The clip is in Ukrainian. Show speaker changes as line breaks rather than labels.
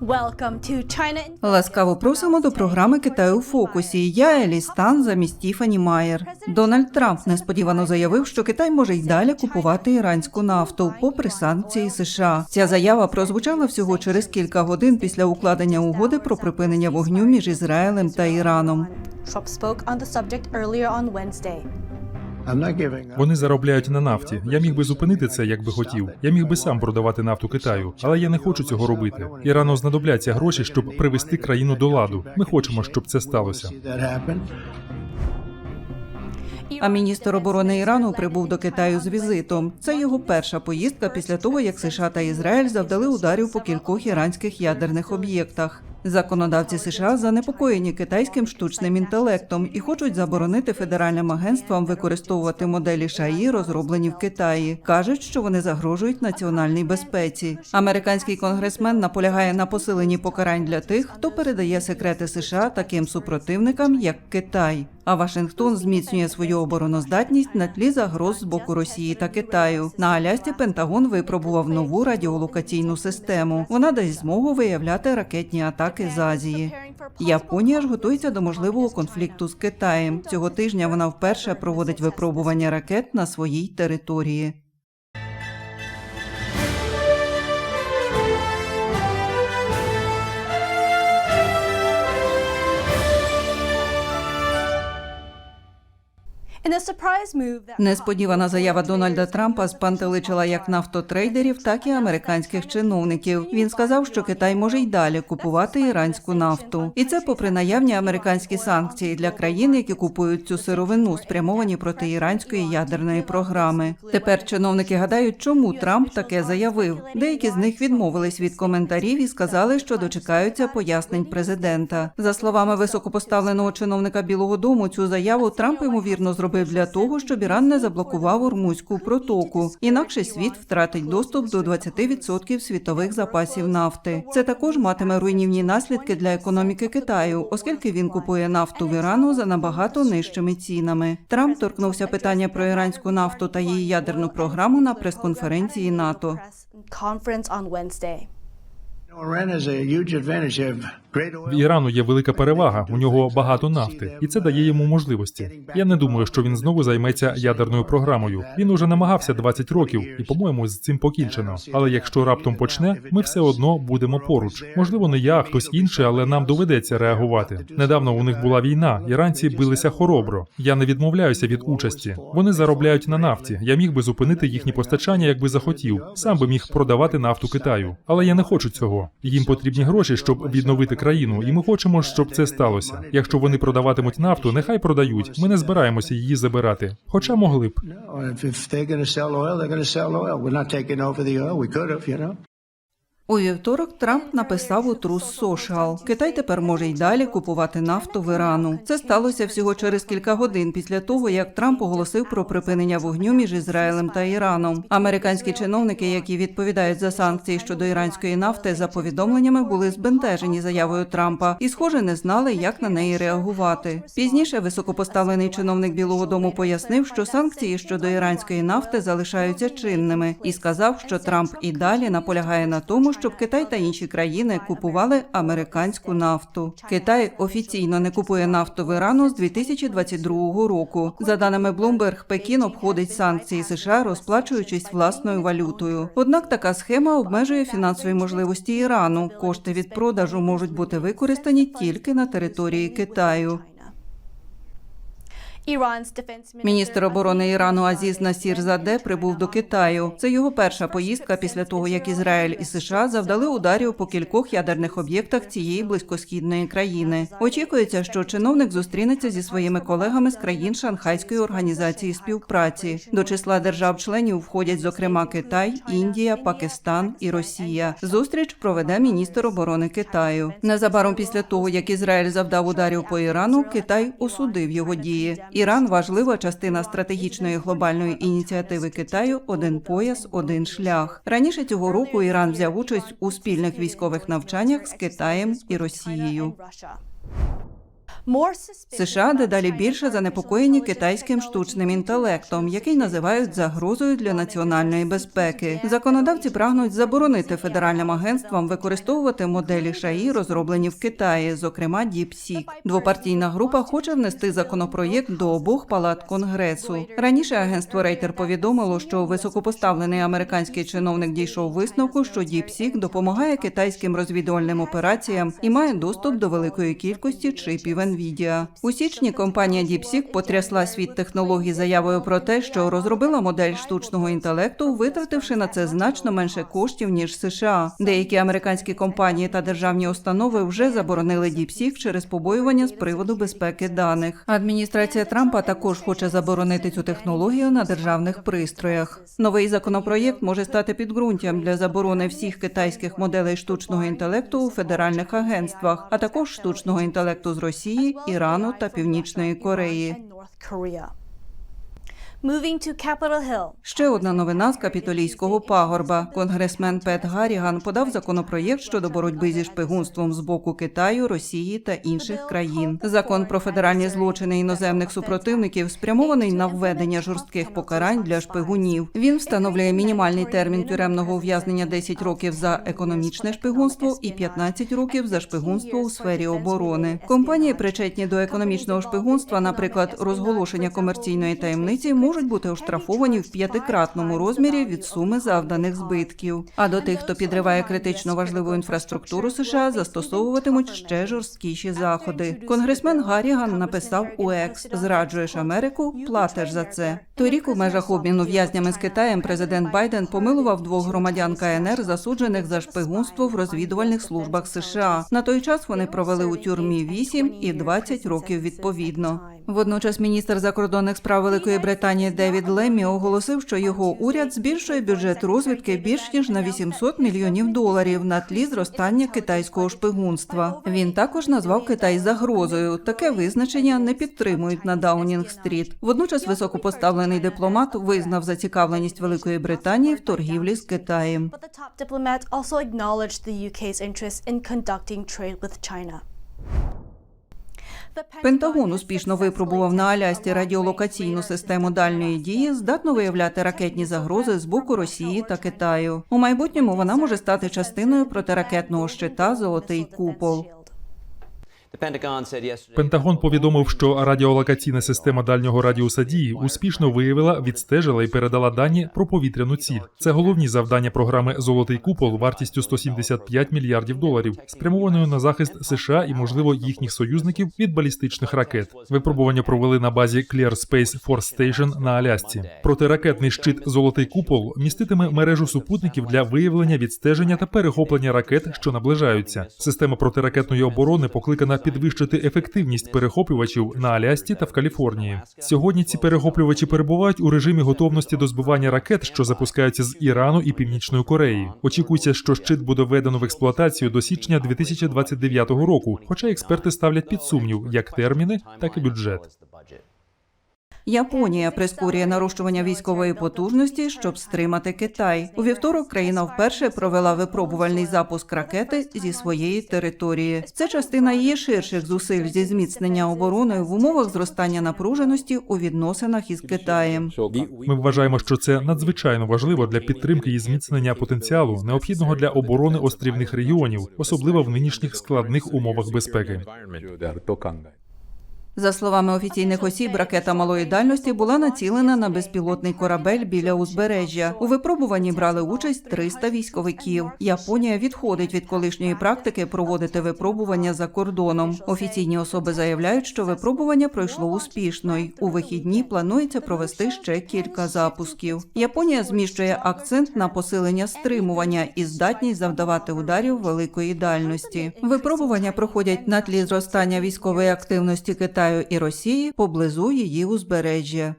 Welcome to China.
Ласкаво просимо до програми Китаю у фокусі. Я Елі Стан замість Тіфані Майер. Дональд Трамп несподівано заявив, що Китай може й далі купувати іранську нафту, попри санкції США. Ця заява прозвучала всього через кілька годин після укладення угоди про припинення вогню між Ізраїлем та Іраном.
Trump spoke on the subject earlier on Wednesday.
Вони заробляють на нафті. Я міг би зупинити це, як би хотів. Я міг би сам продавати нафту Китаю, але я не хочу цього робити. Ірану знадобляться гроші, щоб привести країну до ладу. Ми хочемо, щоб це сталося.
А міністр оборони Ірану прибув до Китаю з візитом. Це його перша поїздка після того, як США та Ізраїль завдали ударів по кількох іранських ядерних об'єктах. Законодавці США занепокоєні китайським штучним інтелектом і хочуть заборонити федеральним агентствам використовувати моделі ШАІ, розроблені в Китаї. кажуть, що вони загрожують національній безпеці. Американський конгресмен наполягає на посиленні покарань для тих, хто передає секрети США таким супротивникам, як Китай. А Вашингтон зміцнює свою обороноздатність на тлі загроз з боку Росії та Китаю. На Алясці Пентагон випробував нову радіолокаційну систему. Вона дасть змогу виявляти ракетні атаки з Азії. Японія ж готується до можливого конфлікту з Китаєм. Цього тижня вона вперше проводить випробування ракет на своїй території. Несподівана заява Дональда Трампа спантеличила як нафтотрейдерів, так і американських чиновників. Він сказав, що Китай може й далі купувати іранську нафту, і це попри наявні американські санкції для країн, які купують цю сировину, спрямовані проти іранської ядерної програми. Тепер чиновники гадають, чому Трамп таке заявив. Деякі з них відмовились від коментарів і сказали, що дочекаються пояснень президента. За словами високопоставленого чиновника Білого Дому, цю заяву Трамп ймовірно зробив для того, щоб Іран не заблокував Ормузьку протоку. Інакше світ втратить доступ до 20% світових запасів нафти. Це також матиме руйнівні наслідки для економіки Китаю, оскільки він купує нафту в Ірану за набагато нижчими цінами. Трамп торкнувся питання про іранську нафту та її ядерну програму на прес-конференції НАТО.
В. Ірану є велика перевага. У нього багато нафти, і це дає йому можливості. Я не думаю, що він знову займеться ядерною програмою. Він уже намагався 20 років, і по-моєму з цим покінчено. Але якщо раптом почне, ми все одно будемо поруч. Можливо, не я, а хтось інший, але нам доведеться реагувати. Недавно у них була війна. Іранці билися хоробро. Я не відмовляюся від участі. Вони заробляють на нафті. Я міг би зупинити їхні постачання, якби захотів. Сам би міг продавати нафту Китаю. Але я не хочу цього. Їм потрібні гроші, щоб відновити країну, і ми хочемо, щоб це сталося. Якщо вони продаватимуть нафту, нехай продають. Ми не збираємося її забирати. Хоча могли б.
У вівторок Трамп написав у Трус Social. Китай тепер може й далі купувати нафту в Ірану. Це сталося всього через кілька годин після того, як Трамп оголосив про припинення вогню між Ізраїлем та Іраном. Американські чиновники, які відповідають за санкції щодо іранської нафти, за повідомленнями були збентежені заявою Трампа і, схоже, не знали, як на неї реагувати. Пізніше високопоставлений чиновник Білого Дому пояснив, що санкції щодо іранської нафти залишаються чинними, і сказав, що Трамп і далі наполягає на тому, щоб Китай та інші країни купували американську нафту. Китай офіційно не купує нафту в Ірану з 2022 року. За даними Bloomberg, Пекін обходить санкції США, розплачуючись власною валютою. Однак така схема обмежує фінансові можливості Ірану. Кошти від продажу можуть бути використані тільки на території Китаю. Міністр оборони Ірану Азіз Насір Заде прибув до Китаю. Це його перша поїздка після того, як Ізраїль і США завдали ударів по кількох ядерних об'єктах цієї близькосхідної країни. Очікується, що чиновник зустрінеться зі своїми колегами з країн Шанхайської організації співпраці. До числа держав-членів входять зокрема Китай, Індія, Пакистан і Росія. Зустріч проведе міністр оборони Китаю. Незабаром після того, як Ізраїль завдав ударів по Ірану, Китай осудив його дії. Іран важлива частина стратегічної глобальної ініціативи Китаю Один пояс, один шлях. Раніше цього року Іран взяв участь у спільних військових навчаннях з Китаєм і Росією. США дедалі більше занепокоєні китайським штучним інтелектом, який називають загрозою для національної безпеки. Законодавці прагнуть заборонити федеральним агентствам використовувати моделі ШАІ, розроблені в Китаї, зокрема DeepSeek. Двопартійна група хоче внести законопроєкт до обох палат конгресу. Раніше агентство Рейтер повідомило, що високопоставлений американський чиновник дійшов висновку, що DeepSeek допомагає китайським розвідувальним операціям і має доступ до великої кількості чипів NVIDIA. У січні компанія DeepSeek потрясла світ технологій заявою про те, що розробила модель штучного інтелекту, витративши на це значно менше коштів ніж США. Деякі американські компанії та державні установи вже заборонили DeepSeek через побоювання з приводу безпеки даних. Адміністрація Трампа також хоче заборонити цю технологію на державних пристроях. Новий законопроєкт може стати підґрунтям для заборони всіх китайських моделей штучного інтелекту у федеральних агентствах, а також штучного інтелекту з Росії, Ірану та Північної Кореї.
Moving.
Ще одна новина з капітолійського пагорба. Конгресмен Пет Гарріган подав законопроєкт щодо боротьби зі шпигунством з боку Китаю, Росії та інших країн. Закон про федеральні злочини іноземних супротивників спрямований на введення жорстких покарань для шпигунів. Він встановлює мінімальний термін тюремного ув'язнення 10 років за економічне шпигунство і 15 років за шпигунство у сфері оборони. Компанії, причетні до економічного шпигунства, наприклад, розголошення комерційної таємниці, можуть бути оштрафовані в п'ятикратному розмірі від суми завданих збитків. А до тих, хто підриває критично важливу інфраструктуру США, застосовуватимуть ще жорсткіші заходи. Конгресмен Гарріган написав у Екс: зраджуєш Америку, платиш за це. Торік у межах обміну в'язнями з Китаєм президент Байден помилував двох громадян КНР, засуджених за шпигунство в розвідувальних службах США. На той час вони провели у тюрмі 8 і 20 років відповідно. Водночас міністр закордонних справ Великої Британії Девід Леммі оголосив, що його уряд збільшує бюджет розвідки більш ніж на 800 мільйонів доларів на тлі зростання китайського шпигунства. Він також назвав Китай загрозою. Таке визначення не підтримують на Даунінг-стріт. Водночас високопоставлений дипломат визнав зацікавленість Великої Британії в торгівлі з Китаєм.
China.
Пентагон успішно випробував на Алясці радіолокаційну систему дальньої дії, здатну виявляти ракетні загрози з боку Росії та Китаю. У майбутньому вона може стати частиною протиракетного щита Золотий купол.
Пентагон повідомив, що радіолокаційна система дальнього радіуса дії успішно виявила, відстежила і передала дані про повітряну ціль. Це головні завдання програми Золотий купол вартістю 175 мільярдів доларів, спрямованою на захист США і, можливо, їхніх союзників від балістичних ракет. Випробування провели на базі Clear Space Force Station на Алясці. Протиракетний щит Золотий купол міститиме мережу супутників для виявлення, відстеження та перехоплення ракет, що наближаються. Система протиракетної оборони покликана підвищити ефективність перехоплювачів на Алясці та в Каліфорнії. Сьогодні ці перехоплювачі перебувають у режимі готовності до збивання ракет, що запускаються з Ірану і Північної Кореї. Очікується, що щит буде введено в експлуатацію до січня 2029 року. Хоча експерти ставлять під сумнів як терміни, так і бюджет.
Японія прискорює нарощування військової потужності, щоб стримати Китай. У вівторок країна вперше провела випробувальний запуск ракети зі своєї території. Це частина її ширших зусиль зі зміцнення оборони в умовах зростання напруженості у відносинах із Китаєм.
Ми вважаємо, що це надзвичайно важливо для підтримки і зміцнення потенціалу, необхідного для оборони острівних регіонів, особливо в нинішніх складних умовах безпеки.
За словами офіційних осіб, ракета малої дальності була націлена на безпілотний корабель біля узбережжя. У випробуванні брали участь 300 військовиків. Японія відходить від колишньої практики проводити випробування за кордоном. Офіційні особи заявляють, що випробування пройшло успішно. й У вихідні планується провести ще кілька запусків. Японія зміщує акцент на посилення стримування і здатність завдавати ударів великої дальності. Випробування проходять на тлі зростання військової активності Китаю і Росії поблизу її узбережжя.